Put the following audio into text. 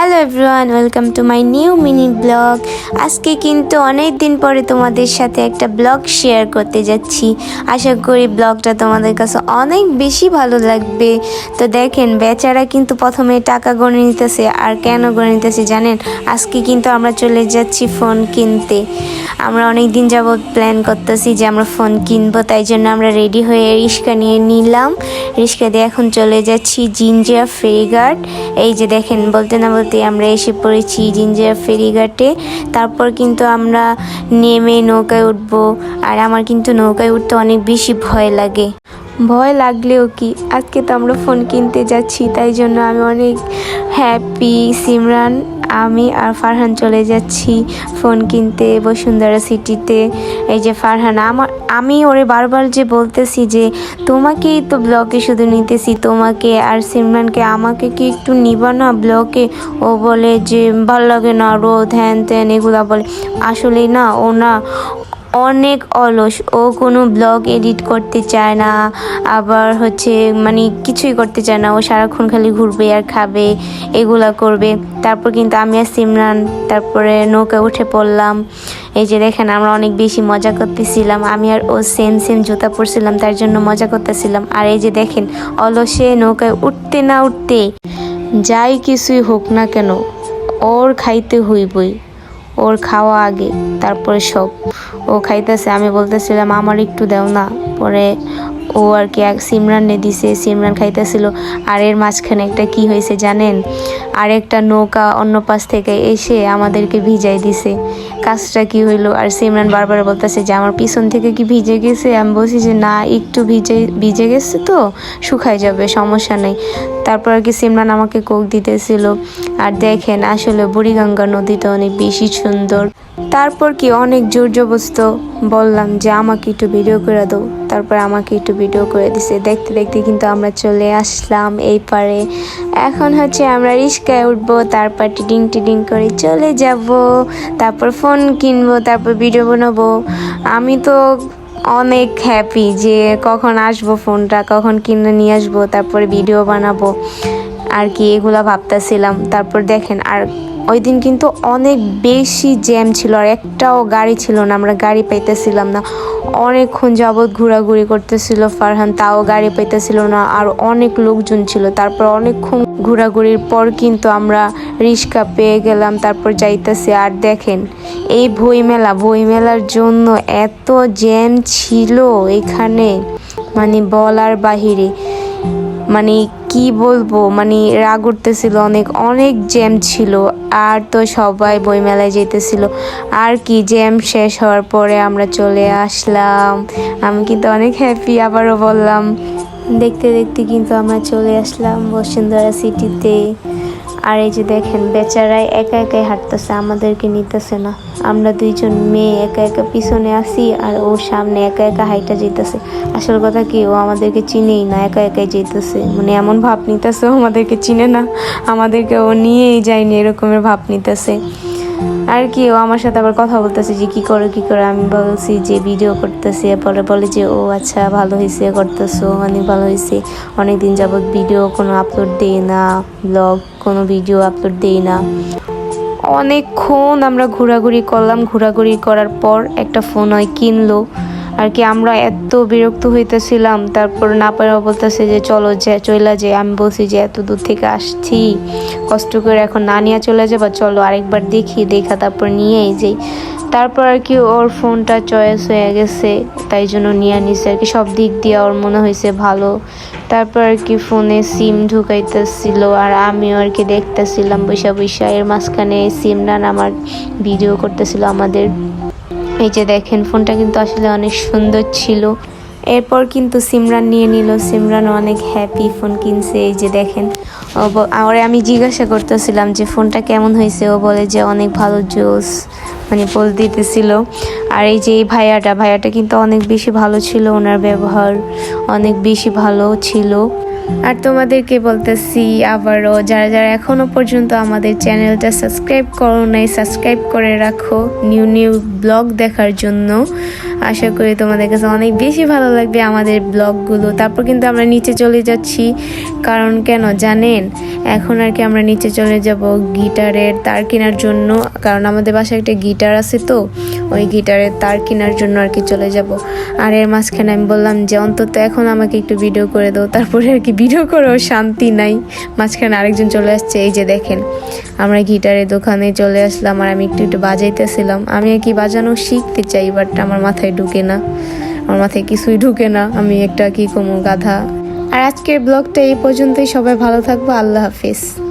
Hello everyone, welcome to my new mini blog. আজকে কিন্তু অনেক দিন পরে তোমাদের সাথে একটা ব্লগ শেয়ার করতে যাচ্ছি। আশা করি ব্লগটা তোমাদের কাছে অনেক বেশি ভালো লাগবে। তো দেখেন, বেচারা কিন্তু প্রথমে টাকা গণে নিতেছে আর কেন গণে নিতেছে জানেন? আজকে কিন্তু আমরা চলে যাচ্ছি ফোন কিনতে। আমরা অনেক দিন যাবৎ প্ল্যান করতেছি যে আমরা ফোন কিনবো, তাই জন্য আমরা রেডি হয়ে রিক্সা নিয়ে নিলাম। রিক্সা দিয়ে এখন চলে যাচ্ছি জিঞ্জিয়া ফেরিঘাট। এই যে দেখেন, বলতে না বলতে আমরা এসে পড়েছি জিঞ্জার ফেরিঘাটে। তারপর কিন্তু আমরা নেমে নৌকায় উঠবো। আর আমার কিন্তু নৌকায় উঠতে অনেক বেশি ভয় লাগে। ভয় লাগলেও কি? আজকে তো আমরা ফোন কিনতে যাচ্ছি, তাই জন্য আমি অনেক হ্যাপি সিমরান, আমি আর ফারহান চলে যাচ্ছি ফোন কিনতে বসুন্ধরা সিটিতে এই যে ফারহান, আমার, আমি ওরে বারবার যে বলতেছি যে, তোমাকেই তো ব্লকে শুধু নিতেছি, তোমাকে আর সিমরানকে, আমাকে কি একটু নিবা না ব্লকে ও বলে যে, ভালো লাগে না, রোদ, হ্যান ত্যান, এগুলা বলে। আসলে না, ও না অনেক অলস। ও কোনো ব্লগ এডিট করতে চায় না, আবার হচ্ছে মানে কিছুই করতে চায় না। ও সারাক্ষণ খালি ঘুরবে আর খাবে, এগুলা করবে। তারপর কিন্তু আমি আর সিমরান, তারপরে নৌকা উঠে পড়লাম। এই যে দেখেন, আমরা অনেক বেশি মজা করতেছিলাম। আমি আর ও সেম সেম জুতা পরছিলাম, তার জন্য মজা করতেছিলাম। আর এই যে দেখেন, অলসে নৌকায় উঠতে না উঠতে যাই কিছুই হোক না কেন, ওর খাইতে হইবই। ওর খাওয়া আগে, তারপরে সব। ও খাইতেছে, আমি বলতেছিলাম, আমার একটু দেও না। পরে ও আর কি এক সিমরানে দিছে, সিমরান খাইতেছিল, আর এর মাঝখানে একটা কি হয়েছে জানেন? আর একটা নৌকা অন্য পাশ থেকে এসে আমাদেরকে ভিজাই দিছে। কাজটা কি হইল? আর সিমরান বারবার বলতেছে যে, আমার পিছন থেকে কি ভিজে গেছে? আমি বলছি যে, না, একটু ভিজে ভিজে গেছে তো, শুকায় যাবে, সমস্যা নেই। তারপর আর কি সিমরান আমাকে কোক দিতেছিল। আর দেখেন, আসলে বুড়িগঙ্গা নদীটা অনেক বেশি সুন্দর। তারপর কি অনেক জোর জবস্ত বললাম যে, আমাকে একটু ভিডিও করে দাও। তারপর আমাকে একটু ভিডিও করে দিছে। দেখতে দেখতে কিন্তু আমরা চলে আসলাম এই পারে। এখন হচ্ছে আমরা রিস্কায় উঠবো তারপর টিডিং টিডিং করে চলে যাব, তারপর ফোন কিনবো, তারপর ভিডিও বানাবো। আমি তো অনেক হ্যাপি যে কখন আসব ফোনটা কখন কিনে নিয়ে আসব, তারপরে ভিডিও বানাবো। আর কি এগুলো ভাবতেছিলাম। তারপর দেখেন আর ওই দিন কিন্তু অনেক বেশি জ্যাম ছিল আর একটাও গাড়ি ছিল না, আমরা গাড়ি পাইতেছিলাম না। অনেকক্ষণ যাবৎ ঘোরাঘুরি করতেছিল ফারহান, তাও গাড়ি পাইতেছিল না আর অনেক লোকজন ছিল। তারপর অনেকক্ষণ ঘোরাঘুরির পর কিন্তু আমরা রিক্সা পেয়ে গেলাম, তারপর যাইতেছি। আর দেখেন, এই বই মেলা বই মেলার জন্য এত জ্যাম ছিল এখানে মানে বলার বাহিরে। মানে কি বলব মানে রাগ উঠতেছিল অনেক অনেক জ্যাম ছিল। আর তো সবাই বইমেলায় যেতেছিল আর কি জ্যাম শেষ হওয়ার পরে আমরা চলে আসলাম। আমি কিন্তু অনেক হ্যাপি আবারও বললাম। দেখতে দেখতে কিন্তু আমরা চলে আসলাম বসুন্ধরা সিটিতে আর এই যে দেখেন, বেচারাই একা একাই হাঁটতেছে, আমাদেরকে নিতেছে না। আমরা দুইজন মেয়ে একা একা পিছনে আসি আর ও সামনে একা একা হাইটা যেতেছে আসল কথা কি, ও আমাদেরকে চিনেই না, একা একাই যেতেছে মানে এমন ভাব নিতেছে আমাদেরকে চিনে না, আমাদেরকে ও নিয়েই যায়নি, এরকমের ভাব নিতেছে। আর কি, ও আমার সাথে আবার কথা বলতেছে যে কি করো কি করো, আমি বলছি যে ভিডিও করতেছি পরে বলে যে, ও আচ্ছা ভালো হয়েছে করতেছো, অনেক ভালো হয়েছে অনেক দিন যাবত ভিডিও কোনো আপলোড দেই না ব্লগ কোনো ভিডিও আপলোড দেই না। অনেকক্ষণ আমরা ঘোরাঘুরি করলাম। ঘোরাঘুরি করার পর একটা ফোন হয় কিনলো। আর কি আমরা এত বিরক্ত হইতেছিলাম, তারপর না পারা বলতেছে যে, চলো যে চলে যে, আমি বলছি যে, এত দূর থেকে আসছি, কষ্ট করে এখন না নিয়ে চলে যাবা, চলো আরেকবার দেখি, দেখা তারপর নিয়েই যাই। তারপর আর কি ওর ফোনটা চয়েস হয়ে গেছে, তাই জন্য নিয়ে নিছে আর কি, সব দিক দিয়ে ওর মনে হয়েছে ভালো। তারপর আর কি ফোনে সিম ঢুকাইতেছিল আর আমিও আর কি দেখতেছিলাম বৈশা বৈশা এর মাঝখানে সিমরান আমার ভিডিও করতেছিল আমাদের। এই যে দেখেন, ফোনটা কিন্তু আসলে অনেক সুন্দর ছিল। এরপর কিন্তু সিমরান নিয়ে নিল। সিমরান অনেক হ্যাপি ফোন কিনছে। এই যে দেখেন আর আমি জিজ্ঞাসা করতেছিলাম যে ফোনটা কেমন হয়েছে? ও বলে যে অনেক ভালো জোস মানে বল দিতেছিল। আর এই যে এই ভাইয়াটা ভাইয়াটা কিন্তু অনেক বেশি ভালো ছিল ওনার ব্যবহার, অনেক বেশি ভালো ছিল। আর তোমাদেরকে বলতেছি আবারও, যারা যারা এখনও পর্যন্ত আমাদের চ্যানেলটা সাবস্ক্রাইব করো নাই, সাবস্ক্রাইব করে রাখো নিউ নিউ ব্লগ দেখার জন্য। আশা করি তোমাদের কাছে অনেক বেশি ভালো লাগবে আমাদের ব্লগগুলো। তারপর কিন্তু আমরা নিচে চলে যাচ্ছি। কারণ কেন জানেন? এখন আর কি আমরা নিচে চলে যাব গিটারের তার কেনার জন্য। কারণ আমাদের বাসায় একটা গিটার আছে তো, ওই গিটারের তার কেনার জন্য আর কি চলে যাব। আর এর মাঝখানে আমি বললাম যে, অন্তত এখন আমাকে একটু ভিডিও করে দাও। তারপরে আর কি ভিডিও করেও শান্তি নাই। মাঝখানে আরেকজন চলে আসছে, এই যে দেখেন। আমরা গিটারের দোকানে চলে আসলাম আর আমি একটু একটু বাজাইতেছিলাম। আমি আর কি বাজানো শিখতে চাই বাট আমার মাথায় ঢুকে না। আমার মাথায় কিছুই ঢুকে না। আমি একটা কি কোনো গাধা। আর আজকের ব্লগটা এই পর্যন্তই। সবাই ভালো থাকব। আল্লাহ হাফিজ।